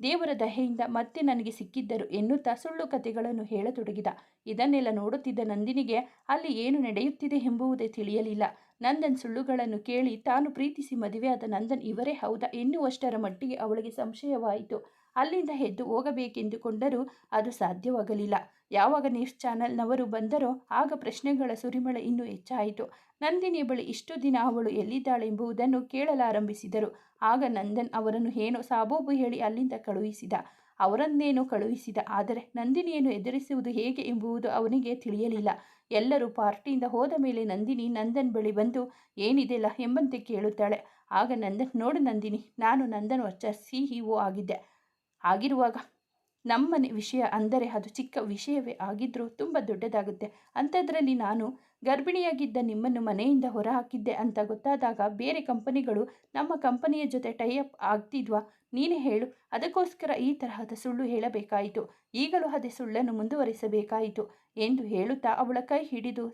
ದೇವರ ದಹೆಯಿಂದ ಮತ್ತೆ ನನಗೆ ಸಿಕ್ಕಿದ್ದರು ಎನ್ನುತ್ತಾ ಸುಳ್ಳು ಕಥೆಗಳನ್ನು ಹೇಳತೊಡಗಿದ. ಇದನ್ನೆಲ್ಲ ನೋಡುತ್ತಿದ್ದ ನಂದಿನಿಗೆ ಅಲ್ಲಿ ಏನು ನಡೆಯುತ್ತಿದೆ ಎಂಬುವುದೇ ತಿಳಿಯಲಿಲ್ಲ. ನಂದನ್ ಸುಳ್ಳುಗಳನ್ನು ಕೇಳಿ ತಾನು ಪ್ರೀತಿಸಿ ಮದುವೆಯಾದ ನಂದನ್ ಇವರೇ ಹೌದಾ ಎನ್ನುವಷ್ಟರ ಮಟ್ಟಿಗೆ ಅವಳಿಗೆ ಸಂಶಯವಾಯಿತು. ಅಲ್ಲಿಂದ ಎದ್ದು ಹೋಗಬೇಕೆಂದುಕೊಂಡರೂ ಅದು ಸಾಧ್ಯವಾಗಲಿಲ್ಲ. ಯಾವಾಗ ನ್ಯೂಸ್ ಚಾನೆಲ್ನವರು ಬಂದರೋ ಆಗ ಪ್ರಶ್ನೆಗಳ ಸುರಿಮಳೆ ಇನ್ನೂ ಹೆಚ್ಚಾಯಿತು. ನಂದಿನಿ ಬಳಿ ಇಷ್ಟು ದಿನ ಅವಳು ಎಲ್ಲಿದ್ದಾಳೆ ಎಂಬುದನ್ನು ಕೇಳಲಾರಂಭಿಸಿದರು. ಆಗ ನಂದನ್ ಅವರನ್ನು ಏನೋ ಸಾಬೋಬು ಹೇಳಿ ಅಲ್ಲಿಂದ ಕಳುಹಿಸಿದ. ಅವರನ್ನೇನೋ ಕಳುಹಿಸಿದ. ಆದರೆ ನಂದಿನಿಯನ್ನು ಎದುರಿಸುವುದು ಹೇಗೆ ಎಂಬುದು ಅವನಿಗೆ ತಿಳಿಯಲಿಲ್ಲ. ಎಲ್ಲರೂ ಪಾರ್ಟಿಯಿಂದ ಹೋದ ಮೇಲೆ ನಂದಿನಿ ನಂದನ್ ಬಳಿ ಬಂದು, ಏನಿದೆಲ್ಲ ಎಂಬಂತೆ ಕೇಳುತ್ತಾಳೆ. ಆಗ ನಂದನ್, ನೋಡು ನಂದಿನಿ, ನಾನು ನಂದನ್ ವಚ್ಚ ಸಿಇಒ ಆಗಿದ್ದೆ. ಆಗಿರುವಾಗ ನಮ್ಮನೆ ವಿಷಯ ಅಂದರೆ ಅದು ಚಿಕ್ಕ ವಿಷಯವೇ ಆಗಿದ್ದರೂ ತುಂಬ ದೊಡ್ಡದಾಗುತ್ತೆ. ಅಂಥದ್ರಲ್ಲಿ ನಾನು ಗರ್ಭಿಣಿಯಾಗಿದ್ದ ನಿಮ್ಮನ್ನು ಮನೆಯಿಂದ ಹೊರಹಾಕಿದ್ದೆ ಅಂತ ಗೊತ್ತಾದಾಗ ಬೇರೆ ಕಂಪನಿಗಳು ನಮ್ಮ ಕಂಪನಿಯ ಜೊತೆ ಟೈಅಪ್ ಆಗ್ತಿದ್ವಾ? ನೀನೇ ಹೇಳು. ಅದಕ್ಕೋಸ್ಕರ ಈ ತರಹದ ಸುಳ್ಳು ಹೇಳಬೇಕಾಯಿತು. ಈಗಲೂ ಅದೇ ಸುಳ್ಳನ್ನು ಮುಂದುವರಿಸಬೇಕಾಯಿತು ಎಂದು ಹೇಳುತ್ತಾ ಅವಳ ಕೈ ಹಿಡಿದು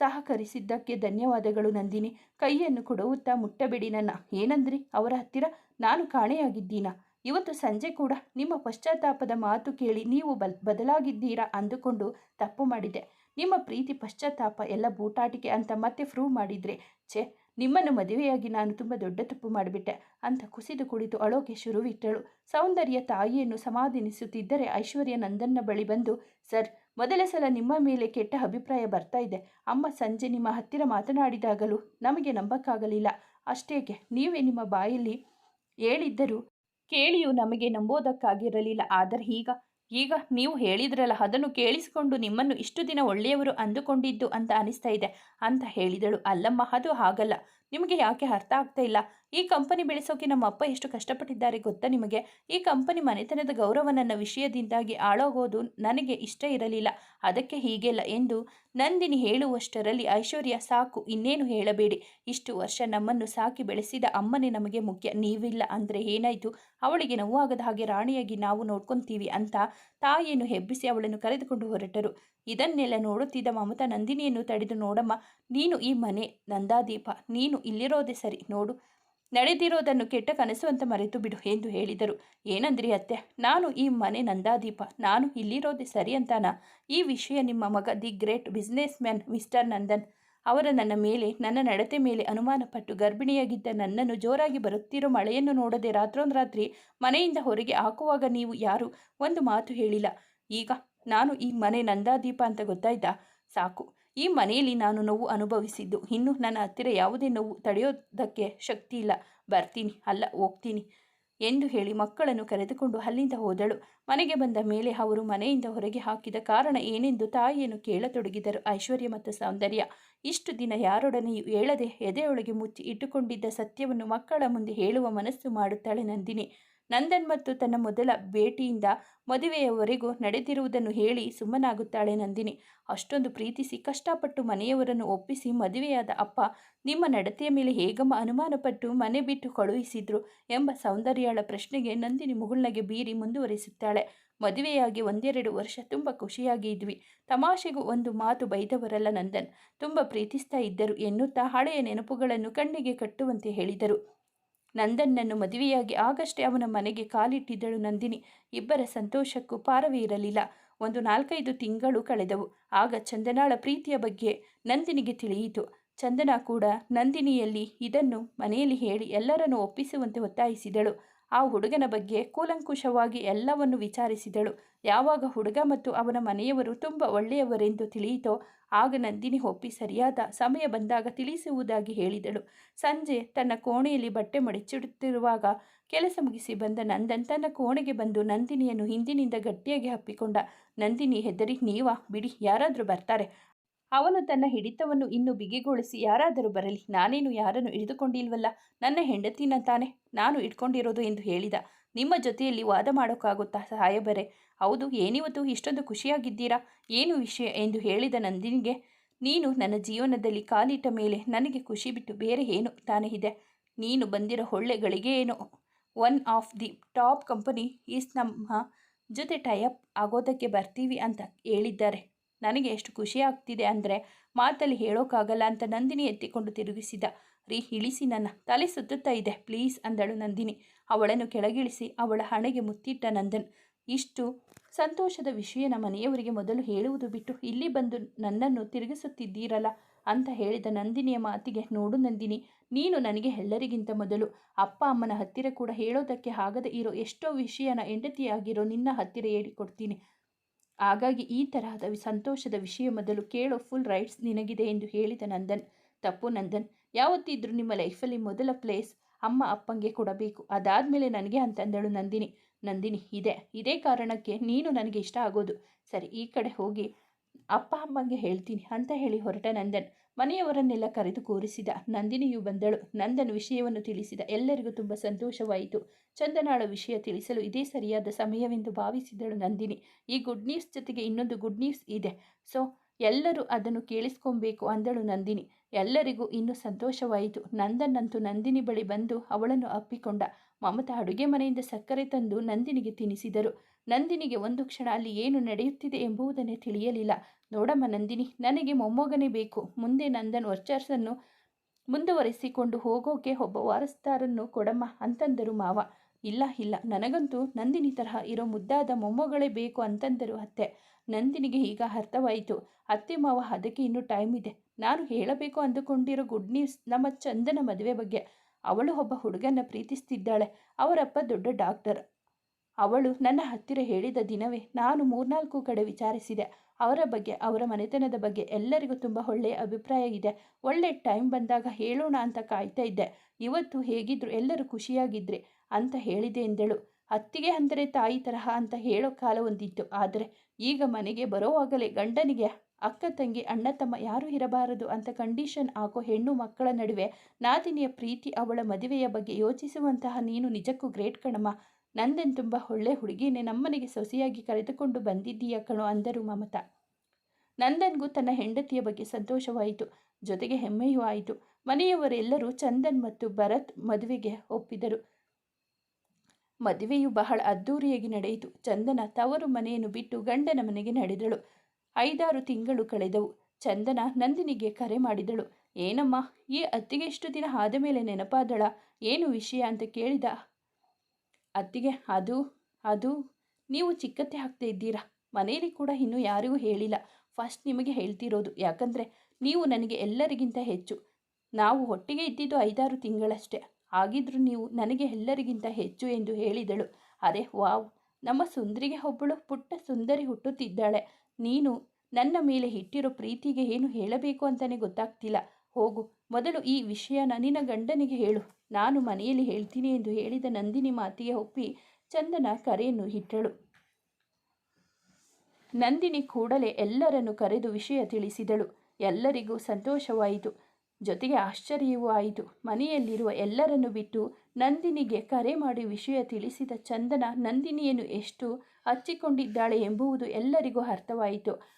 ಸಹಕರಿಸಿದ್ದಕ್ಕೆ ಧನ್ಯವಾದಗಳು ನಂದಿನಿ. ಕೈಯನ್ನು ಕೊಡುವುತ್ತಾ ಮುಟ್ಟಬೇಡಿ ನನ್ನ. ಏನಂದ್ರಿ? ಅವರ ಹತ್ತಿರ ನಾನು ಕಾಣೆಯಾಗಿದ್ದೀನಾ? ಇವತ್ತು ಸಂಜೆ ಕೂಡ ನಿಮ್ಮ ಪಶ್ಚಾತ್ತಾಪದ ಮಾತು ಕೇಳಿ ನೀವು ಬದಲಾಗಿದ್ದೀರಾ ಅಂದುಕೊಂಡು ತಪ್ಪು ಮಾಡಿದೆ. ನಿಮ್ಮ ಪ್ರೀತಿ ಪಶ್ಚಾತ್ತಾಪ ಎಲ್ಲ ಬೂಟಾಟಿಕೆ ಅಂತ ಮತ್ತೆ ಪ್ರೂವ್ ಮಾಡಿದ್ರೆ ಛೇ, ನಿಮ್ಮನ್ನು ಮದುವೆಯಾಗಿ ನಾನು ತುಂಬ ದೊಡ್ಡ ತಪ್ಪು ಮಾಡಿಬಿಟ್ಟೆ ಅಂತ ಕುಸಿದು ಕುಳಿತು ಅಳೋಕೆ ಶುರುವಿಟ್ಟಳು ಸೌಂದರ್ಯ ತಾಯಿಯನ್ನು ಸಮಾಧಾನಿಸುತ್ತಿದ್ದರೆ ಐಶ್ವರ್ಯ ನಂದನ್ನ ಬಳಿ ಬಂದು, ಸರ್, ಮೊದಲ ಸಲ ನಿಮ್ಮ ಮೇಲೆ ಕೆಟ್ಟ ಅಭಿಪ್ರಾಯ ಬರ್ತಾ ಇದೆ. ಅಮ್ಮ ಸಂಜೆ ನಿಮ್ಮ ಹತ್ತಿರ ಮಾತನಾಡಿದಾಗಲೂ ನಮಗೆ ನಂಬಕ್ಕಾಗಲಿಲ್ಲ. ಅಷ್ಟೇಕೆ ನೀವೇ ನಿಮ್ಮ ಬಾಯಲ್ಲಿ ಹೇಳಿದ್ದರೂ ಕೇಳಿಯೂ ನಮಗೆ ನಂಬೋದಕ್ಕಾಗಿರಲಿಲ್ಲ. ಆದರೆ ಈಗ ಈಗ ನೀವು ಹೇಳಿದ್ರಲ್ಲ, ಅದನ್ನು ಕೇಳಿಸಿಕೊಂಡು ನಿಮ್ಮನ್ನು ಇಷ್ಟು ದಿನ ಒಳ್ಳೆಯವರು ಅಂದುಕೊಂಡಿದ್ದು ಅಂತ ಅನಿಸ್ತಾ ಇದೆ ಅಂತ ಹೇಳಿದಳು. ಅಲ್ಲಮ್ಮ, ಅದು ಹಾಗಲ್ಲ. ನಿಮಗೆ ಯಾಕೆ ಅರ್ಥ ಆಗ್ತಾ ಇಲ್ಲ? ಈ ಕಂಪನಿ ಬೆಳೆಸೋಕೆ ನಮ್ಮ ಅಪ್ಪ ಎಷ್ಟು ಕಷ್ಟಪಟ್ಟಿದ್ದಾರೆ ಗೊತ್ತಾ ನಿಮಗೆ? ಈ ಕಂಪನಿ ಮನೆತನದ ಗೌರವ ನನ್ನ ವಿಷಯದಿಂದಾಗಿ ಆಳೋಗೋದು ನನಗೆ ಇಷ್ಟ ಇರಲಿಲ್ಲ. ಅದಕ್ಕೆ ಹೀಗೆಲ್ಲ ಎಂದು ನಂದಿನಿ ಹೇಳುವಷ್ಟರಲ್ಲಿ ಐಶ್ವರ್ಯ ಸಾಕು, ಇನ್ನೇನು ಹೇಳಬೇಡಿ. ಇಷ್ಟು ವರ್ಷ ನಮ್ಮನ್ನು ಸಾಕಿ ಬೆಳೆಸಿದ ಅಮ್ಮನೇ ನಮಗೆ ಮುಖ್ಯ. ನೀವಿಲ್ಲ ಅಂದರೆ ಏನಾಯಿತು? ಅವಳಿಗೆ ನೋವಾಗದ ಹಾಗೆ ರಾಣಿಯಾಗಿ ನಾವು ನೋಡ್ಕೊತೀವಿ ಅಂತ ತಾಯಿಯನ್ನು ಹೆಬ್ಬಿಸಿ ಅವಳನ್ನು ಕರೆದುಕೊಂಡು ಹೊರಟರು. ಇದನ್ನೆಲ್ಲ ನೋಡುತ್ತಿದ್ದ ಮಮತಾ, ನಂದಿನಿಯನ್ನು ತಡೆದು ನೋಡಮ್ಮ, ನೀನು ಈ ಮನೆ, ನಂದಾದೀಪ, ನೀನು ಇಲ್ಲಿರೋದೇ ಸರಿ, ನೋಡು. ನಡೆದಿರೋದನ್ನು ಕೆಟ್ಟ ಕನಸು ಅಂತ ಮರೆತು ಬಿಡು ಎಂದು ಹೇಳಿದರು. ಏನಂದ್ರಿ ಅತ್ತೆ, ನಾನು ಈ ಮನೆ, ನಂದಾದೀಪ, ನಾನು ಇಲ್ಲಿರೋದೇ ಸರಿ ಅಂತಾನ? ಈ ವಿಷಯ ನಿಮ್ಮ ಮಗ the great businessman mister Nandan. ಅವರ ನನ್ನ ಮೇಲೆ, ನನ್ನ ನಡತೆ ಮೇಲೆ ಅನುಮಾನಪಟ್ಟು ಗರ್ಭಿಣಿಯಾಗಿದ್ದ ನನ್ನನ್ನು ಜೋರಾಗಿ ಬರುತ್ತಿರೋ ಮಳೆಯನ್ನು ನೋಡದೆ ರಾತ್ರೋಂದ್ರಾತ್ರಿ ಮನೆಯಿಂದ ಹೊರಗೆ ಹಾಕುವಾಗ ನೀವು ಯಾರು? ಒಂದು ಮಾತು ಹೇಳಿಲ್ಲ. ಈಗ ನಾನು ಈ ಮನೆ ನಂದಾದೀಪ ಅಂತ ಗೊತ್ತಾಯ್ತಾ? ಸಾಕು. ಈ ಮನೆಯಲ್ಲಿ ನಾನು ನೋವು ಅನುಭವಿಸಿದ್ದು. ಇನ್ನು ನನ್ನ ಹತ್ತಿರ ಯಾವುದೇ ನೋವು ತಡೆಯೋದಕ್ಕೆ ಶಕ್ತಿ ಇಲ್ಲ. ಬರ್ತೀನಿ. ಅಲ್ಲ, ಹೋಗ್ತೀನಿ ಎಂದು ಹೇಳಿ ಮಕ್ಕಳನ್ನು ಕರೆದುಕೊಂಡು ಅಲ್ಲಿಂದ ಹೋದಳು. ಮನೆಗೆ ಬಂದ ಮೇಲೆ ಅವರು ಮನೆಯಿಂದ ಹೊರಗೆ ಹಾಕಿದ ಕಾರಣ ಏನೆಂದು ತಾಯಿಯನ್ನು ಕೇಳತೊಡಗಿದರು ಐಶ್ವರ್ಯ ಮತ್ತು ಸೌಂದರ್ಯ. ಇಷ್ಟು ದಿನ ಯಾರೊಡನೆಯೂ ಹೇಳದೆ ಎದೆಯೊಳಗೆ ಮುಚ್ಚಿ ಇಟ್ಟುಕೊಂಡಿದ್ದ ಸತ್ಯವನ್ನು ಮಕ್ಕಳ ಮುಂದೆ ಹೇಳುವ ಮನಸ್ಸು ಮಾಡುತ್ತಾಳೆ ನಂದಿನಿ. ನಂದನ್ ಮತ್ತು ತನ್ನ ಮೊದಲ ಭೇಟಿಯಿಂದ ಮದುವೆಯವರೆಗೂ ನಡೆದಿರುವುದನ್ನು ಹೇಳಿ ಸುಮ್ಮನಾಗುತ್ತಾಳೆ ನಂದಿನಿ. ಅಷ್ಟೊಂದು ಪ್ರೀತಿಸಿ ಕಷ್ಟಪಟ್ಟು ಮನೆಯವರನ್ನು ಒಪ್ಪಿಸಿ ಮದುವೆಯಾದ ಅಪ್ಪ, ನಿಮ್ಮ ನಡತೆಯ ಮೇಲೆ ಹೇಗಮ್ಮ ಅನುಮಾನಪಟ್ಟು ಮನೆ ಬಿಟ್ಟು ಕಳುಹಿಸಿದ್ರು ಎಂಬ ಸೌಂದರ್ಯಳ ಪ್ರಶ್ನೆಗೆ ನಂದಿನಿ ಮುಗುಳ್ನಗೆ ಬೀರಿ ಮುಂದುವರಿಸುತ್ತಾಳೆ. ಮದುವೆಯಾಗಿ ಒಂದೆರಡು ವರ್ಷ ತುಂಬ ಖುಷಿಯಾಗಿ ಇದ್ವಿ. ತಮಾಷೆಗೂ ಒಂದು ಮಾತು ಬೈದವರಲ್ಲ ನಂದನ್. ತುಂಬ ಪ್ರೀತಿಸ್ತಾ ಇದ್ದರು ಎನ್ನುತ್ತಾ ಹಳೆಯ ನೆನಪುಗಳನ್ನು ಕಣ್ಣಿಗೆ ಕಟ್ಟುವಂತೆ ಹೇಳಿದರು. ನಂದನ್ನನ್ನು ಮದುವೆಯಾಗಿ ಆಗಷ್ಟೇ ಅವನ ಮನೆಗೆ ಕಾಲಿಟ್ಟಿದ್ದಳು ನಂದಿನಿ. ಇಬ್ಬರ ಸಂತೋಷಕ್ಕೂ ಪಾರವೇ ಇರಲಿಲ್ಲ. ಒಂದು ನಾಲ್ಕೈದು ತಿಂಗಳು ಕಳೆದವು. ಆಗ ಚಂದನಾಳ ಪ್ರೀತಿಯ ಬಗ್ಗೆ ನಂದಿನಿಗೆ ತಿಳಿಯಿತು. ಚಂದನಾ ಕೂಡ ನಂದಿನಿಯಲ್ಲಿ ಇದನ್ನು ಮನೆಯಲ್ಲಿ ಹೇಳಿ ಎಲ್ಲರನ್ನು ಒಪ್ಪಿಸುವಂತೆ ಒತ್ತಾಯಿಸಿದಳು. ಆ ಹುಡುಗನ ಬಗ್ಗೆ ಕೂಲಂಕುಷವಾಗಿ ಎಲ್ಲವನ್ನು ವಿಚಾರಿಸಿದಳು. ಯಾವಾಗ ಹುಡುಗ ಮತ್ತು ಅವನ ಮನೆಯವರು ತುಂಬ ಒಳ್ಳೆಯವರೆಂದು ತಿಳಿಯಿತೋ, ಆಗ ನಂದಿನಿ ಒಪ್ಪಿ ಸರಿಯಾದ ಸಮಯ ಬಂದಾಗ ತಿಳಿಸುವುದಾಗಿ ಹೇಳಿದಳು. ಸಂಜೆ ತನ್ನ ಕೋಣೆಯಲ್ಲಿ ಬಟ್ಟೆ ಮಡಚಿಡುತ್ತಿರುವಾಗ ಕೆಲಸ ಮುಗಿಸಿ ಬಂದ ನಂದನ್ ತನ್ನ ಕೋಣೆಗೆ ಬಂದು ನಂದಿನಿಯನ್ನು ಹಿಂದಿನಿಂದ ಗಟ್ಟಿಯಾಗಿ ಹಪ್ಪಿಕೊಂಡ ನಂದಿನಿ ಹೆದರಿ, ನೀವಾ, ಬಿಡಿ, ಯಾರಾದರೂ ಬರ್ತಾರೆ. ಅವನು ತನ್ನ ಹಿಡಿತವನ್ನು ಇನ್ನೂ ಬಿಗಿಗೊಳಿಸಿ ಯಾರಾದರೂ ಬರಲಿ, ನಾನೇನು ಯಾರನ್ನು ಹಿಡಿದುಕೊಂಡಿಲ್ವಲ್ಲ? ನನ್ನ ಹೆಂಡತಿನ ತಾನೆ ನಾನು ಇಟ್ಕೊಂಡಿರೋದು ಎಂದು ಹೇಳಿದ. ನಿಮ್ಮ ಜೊತೆಯಲ್ಲಿ ವಾದ ಮಾಡೋಕ್ಕಾಗುತ್ತಾ ಸಾಯಬರೆ ಹೌದು, ಏನಿವತ್ತು ಇಷ್ಟೊಂದು ಖುಷಿಯಾಗಿದ್ದೀರಾ? ಏನು ವಿಷಯ ಎಂದು ಹೇಳಿದ ನಂದಿನಿಗೆ, ನೀನು ನನ್ನ ಜೀವನದಲ್ಲಿ ಕಾಲಿಟ್ಟ ಮೇಲೆ ನನಗೆ ಖುಷಿ ಬಿಟ್ಟು ಬೇರೆ ಏನು ತಾನೇ ಇದೆ ನೀನು ಬಂದಿರೋ ಹೊಳ್ಳೆಗಳಿಗೆ ಏನು one of the top company is ನಮ್ಮ ಜೊತೆ ಟೈಅಪ್ ಆಗೋದಕ್ಕೆ ಬರ್ತೀವಿ ಅಂತ ಹೇಳಿದ್ದಾರೆ. ನನಗೆ ಎಷ್ಟು ಖುಷಿ ಆಗ್ತಿದೆ ಅಂದರೆ ಮಾತಲ್ಲಿ ಹೇಳೋಕ್ಕಾಗಲ್ಲ ಅಂತ ನಂದಿನಿ ಎತ್ತಿಕೊಂಡು ತಿರುಗಿಸಿದ. ರೀ, ಇಳಿಸಿ ನನ್ನ. ತಲೆ ಸುತ್ತುತ್ತಾ ಇದೆ. ಪ್ಲೀಸ್ ಅಂದಳು ನಂದಿನಿ. ಅವಳನ್ನು ಕೆಳಗಿಳಿಸಿ ಅವಳ ಹಣೆಗೆ ಮುತ್ತಿಟ್ಟ ನಂದನ್. ಇಷ್ಟು ಸಂತೋಷದ ವಿಷಯನ ಮನೆಯವರಿಗೆ ಮೊದಲು ಹೇಳುವುದು ಬಿಟ್ಟು ಇಲ್ಲಿ ಬಂದು ನನ್ನನ್ನು ತಿರುಗಿಸುತ್ತಿದ್ದೀರಲ್ಲ ಅಂತ ಹೇಳಿದ ನಂದಿನಿಯ ಮಾತಿಗೆ ನೋಡು ನಂದಿನಿ, ನೀನು ನನಗೆ ಎಲ್ಲರಿಗಿಂತ ಮೊದಲು ಅಪ್ಪ ಅಮ್ಮನ ಹತ್ತಿರ ಕೂಡ ಹೇಳೋದಕ್ಕೆ ಆಗದೆ ಇರೋ ಎಷ್ಟೋ ವಿಷಯನ ಹೆಂಡತಿಯಾಗಿರೋ ನಿನ್ನ ಹತ್ತಿರ ಹೇಳಿಕೊಡ್ತೀನಿ. ಹಾಗಾಗಿ ಈ ತರಹದ ಸಂತೋಷದ ವಿಷಯ ಮೊದಲು ಕೇಳೋ ಫುಲ್ ರೈಟ್ಸ್ ನಿನಗಿದೆ ಎಂದು ಹೇಳಿದ ನಂದನ್. ತಪ್ಪು ನಂದನ್. ಯಾವತ್ತಿದ್ರೂ ನಿಮ್ಮ ಲೈಫಲ್ಲಿ ಮೊದಲ ಪ್ಲೇಸ್ ಅಮ್ಮ ಅಪ್ಪಂಗೆ ಕೊಡಬೇಕು. ಅದಾದಮೇಲೆ ನನಗೆ ಅಂತಂದಳು ನಂದಿನಿ. ನಂದಿನಿ, ಇದೆ. ಇದೇ ಕಾರಣಕ್ಕೆ ನೀನು ನನಗೆ ಇಷ್ಟ ಆಗೋದು. ಸರಿ, ಈ ಕಡೆ ಹೋಗಿ ಅಪ್ಪ ಅಮ್ಮಂಗೆ ಹೇಳ್ತೀನಿ ಅಂತ ಹೇಳಿ ಹೊರಟ ನಂದನ್. ಮನೆಯವರನ್ನೆಲ್ಲ ಕರೆದು ಕೂರಿಸಿದ ನಂದಿನಿಯು ಬಂದಳು. ನಂದನ್ ವಿಷಯವನ್ನು ತಿಳಿಸಿದ ಎಲ್ಲರಿಗೂ ತುಂಬ ಸಂತೋಷವಾಯಿತು. ಚಂದನಾಳ ವಿಷಯ ತಿಳಿಸಲು ಇದೇ ಸರಿಯಾದ ಸಮಯವೆಂದು ಭಾವಿಸಿದಳು ನಂದಿನಿ. ಈ ಗುಡ್ ನ್ಯೂಸ್ ಜೊತೆಗೆ ಇನ್ನೊಂದು ಗುಡ್ ನ್ಯೂಸ್ ಇದೆ. ಸೊ, ಎಲ್ಲರೂ ಅದನ್ನು ಕೇಳಿಸ್ಕೊಬೇಕು ಅಂದಳು ನಂದಿನಿ. ಎಲ್ಲರಿಗೂ ಇನ್ನೂ ಸಂತೋಷವಾಯಿತು. ನಂದನ್ನಂತೂ ನಂದಿನಿ ಬಳಿ ಬಂದು ಅವಳನ್ನು ಅಪ್ಪಿಕೊಂಡ. ಮಮತಾ ಅಡುಗೆ ಮನೆಯಿಂದ ಸಕ್ಕರೆ ತಂದು ನಂದಿನಿಗೆ ತಿನ್ನಿಸಿದರು ನಂದಿನಿಗೆ ಒಂದು ಕ್ಷಣ ಅಲ್ಲಿ ಏನು ನಡೆಯುತ್ತಿದೆ ಎಂಬುದನ್ನೇ ತಿಳಿಯಲಿಲ್ಲ. ನೋಡಮ್ಮ ನಂದಿನಿ, ನನಗೆ ಮೊಮ್ಮಗನೇ ಬೇಕು. ಮುಂದೆ ನಂದನ್ ವರ್ಚರ್ಸನ್ನು ಮುಂದುವರೆಸಿಕೊಂಡು ಹೋಗೋಕೆ ಒಬ್ಬ ವಾರಸ್ತಾರನ್ನು ಕೊಡಮ್ಮ ಅಂತಂದರು ಮಾವ. ಇಲ್ಲ ಇಲ್ಲ. ನನಗಂತೂ ನಂದಿನಿ ತರಹ ಇರೋ ಮುದ್ದಾದ ಮೊಮ್ಮಗಳೇ ಬೇಕು ಅಂತಂದರು ಅತ್ತೆ. ನಂದಿನಿಗೆ ಈಗ ಅರ್ಥವಾಯಿತು. ಅತ್ತೆ ಮಾವ ಅದಕ್ಕೆ ಇನ್ನೂ ಟೈಮ್ ಇದೆ. ನಾನು ಹೇಳಬೇಕು ಅಂದುಕೊಂಡಿರೋ ಗುಡ್ ನ್ಯೂಸ್ ನಮ್ಮ ಚಂದನ ಮದುವೆ ಬಗ್ಗೆ. ಅವಳು ಒಬ್ಬ ಹುಡುಗನ ಪ್ರೀತಿಸ್ತಿದ್ದಾಳೆ. ಅವರಪ್ಪ ದೊಡ್ಡ ಡಾಕ್ಟರ್ ಅವಳು ನನ್ನ ಹತ್ತಿರ ಹೇಳಿದ ದಿನವೇ ನಾನು ಮೂರ್ನಾಲ್ಕು ಕಡೆ ವಿಚಾರಿಸಿದೆ. ಅವರ ಬಗ್ಗೆ, ಅವರ ಮನೆತನದ ಬಗ್ಗೆ ಎಲ್ಲರಿಗೂ ತುಂಬ ಒಳ್ಳೆಯ ಅಭಿಪ್ರಾಯ ಇದೆ. ಒಳ್ಳೆ ಟೈಮ್ ಬಂದಾಗ ಹೇಳೋಣ ಅಂತ ಕಾಯ್ತಾ ಇದ್ದೆ. ಇವತ್ತು ಹೇಗಿದ್ರು, ಎಲ್ಲರೂ ಖುಷಿಯಾಗಿದ್ರೆ? ಅಂತ ಹೇಳಿದೆ ಎಂದಳು. ಅತ್ತಿಗೆ ಅಂದರೆ ತಾಯಿ ತರಹ ಅಂತ ಹೇಳೋ ಕಾಲ ಒಂದಿತ್ತು. ಆದರೆ ಈಗ ಮನೆಗೆ ಬರೋವಾಗಲೇ ಗಂಡನಿಗೆ ಅಕ್ಕ, ತಂಗಿ, ಅಣ್ಣ, ತಮ್ಮ ಯಾರೂ ಇರಬಾರದು ಅಂತ ಕಂಡೀಷನ್ ಹಾಕೋ ಹೆಣ್ಣು ಮಕ್ಕಳ ನಡುವೆ ನಾದಿನಿಯ ಪ್ರೀತಿ ಅವಳ ಮದುವೆಯ ಬಗ್ಗೆ ಯೋಚಿಸುವಂತಹ ನೀನು ನಿಜಕ್ಕೂ ಗ್ರೇಟ್ ಕಣಮ್ಮ. ನಂದನ್ ತುಂಬ ಒಳ್ಳೆ ಹುಡುಗಿನೇ ನಮ್ಮನೆಗೆ ಸೊಸೆಯಾಗಿ ಕರೆದುಕೊಂಡು ಬಂದಿದ್ದೀಯ ಕಣೋ ಅಂದರು ಮಮತಾ. ನಂದನ್ಗೂ ತನ್ನ ಹೆಂಡತಿಯ ಬಗ್ಗೆ ಸಂತೋಷವಾಯಿತು. ಜೊತೆಗೆ ಹೆಮ್ಮೆಯೂ ಆಯಿತು. ಮನೆಯವರೆಲ್ಲರೂ ಚಂದನ್ ಮತ್ತು ಭರತ್ ಮದುವೆಗೆ ಒಪ್ಪಿದರು. ಮದುವೆಯು ಬಹಳ ಅದ್ಧೂರಿಯಾಗಿ ನಡೆಯಿತು. ಚಂದನ ತವರು ಮನೆಯನ್ನು ಬಿಟ್ಟು ಗಂಡನ ಮನೆಗೆ ನಡೆದಳು. ಐದಾರು ತಿಂಗಳು ಕಳೆದವು. ಚಂದನ ನಂದಿನಿಗೆ ಕರೆ ಮಾಡಿದಳು. ಏನಮ್ಮ, ಈ ಅತ್ತಿಗೆ ಇಷ್ಟು ದಿನ ಆದ ಮೇಲೆ ನೆನಪಾದಳ? ಏನು ವಿಷಯ ಅಂತ ಕೇಳಿದ ಅತ್ತಿಗೆ, ಅದು ಅದು, ನೀವು ಚಿಕ್ಕತ್ತೆ ಹಾಕ್ತಾ ಇದ್ದೀರಾ? ಮನೆಯಲ್ಲಿ ಕೂಡ ಇನ್ನೂ ಯಾರಿಗೂ ಹೇಳಿಲ್ಲ. ಫಸ್ಟ್ ನಿಮಗೆ ಹೇಳ್ತಿರೋದು. ಯಾಕಂದರೆ ನೀವು ನನಗೆ ಎಲ್ಲರಿಗಿಂತ ಹೆಚ್ಚು. ನಾವು ಒಟ್ಟಿಗೆ ಇದ್ದಿದ್ದು ಐದಾರು ತಿಂಗಳಷ್ಟೇ. ಆಗಿದ್ರೂ ನೀವು ನನಗೆ ಎಲ್ಲರಿಗಿಂತ ಹೆಚ್ಚು ಎಂದು ಹೇಳಿದಳು. ಅರೆ, ವಾವ್! ನಮ್ಮ ಸುಂದರಿಗೆ ಒಬ್ಬಳು ಪುಟ್ಟ ಸುಂದರಿ ಹುಟ್ಟುತ್ತಿದ್ದಾಳೆ. ನೀನು ನನ್ನ ಮೇಲೆ ಇಟ್ಟಿರೋ ಪ್ರೀತಿಗೆ ಏನು ಹೇಳಬೇಕು ಅಂತಲೇ ಗೊತ್ತಾಗ್ತಿಲ್ಲ. ಹೋಗು. ಮೊದಲು ಈ ವಿಷಯ ನಿನ್ನ ಗಂಡನಿಗೆ ಹೇಳು. ನಾನು ಮನೆಯಲ್ಲಿ ಹೇಳ್ತೀನಿ ಎಂದು ಹೇಳಿದ ನಂದಿನಿ ಮಾತಿಗೆ ಒಪ್ಪಿ ಚಂದನ ಕರೆಯನ್ನು ಇಟ್ಟಳು. ನಂದಿನಿ ಕೂಡಲೇ ಎಲ್ಲರನ್ನು ಕರೆದು ವಿಷಯ ತಿಳಿಸಿದಳು. ಎಲ್ಲರಿಗೂ ಸಂತೋಷವಾಯಿತು. ಜೊತೆಗೆ ಆಶ್ಚರ್ಯವೂ ಆಯಿತು. ಮನೆಯಲ್ಲಿರುವ ಎಲ್ಲರನ್ನು ಬಿಟ್ಟು ನಂದಿನಿಗೆ ಕರೆ ಮಾಡಿ ವಿಷಯ ತಿಳಿಸಿದ ಚಂದನ ನಂದಿನಿಯನ್ನು ಎಷ್ಟು ಹಚ್ಚಿಕೊಂಡಿದ್ದಾಳೆ ಎಂಬುವುದು ಎಲ್ಲರಿಗೂ ಅರ್ಥವಾಯಿತು.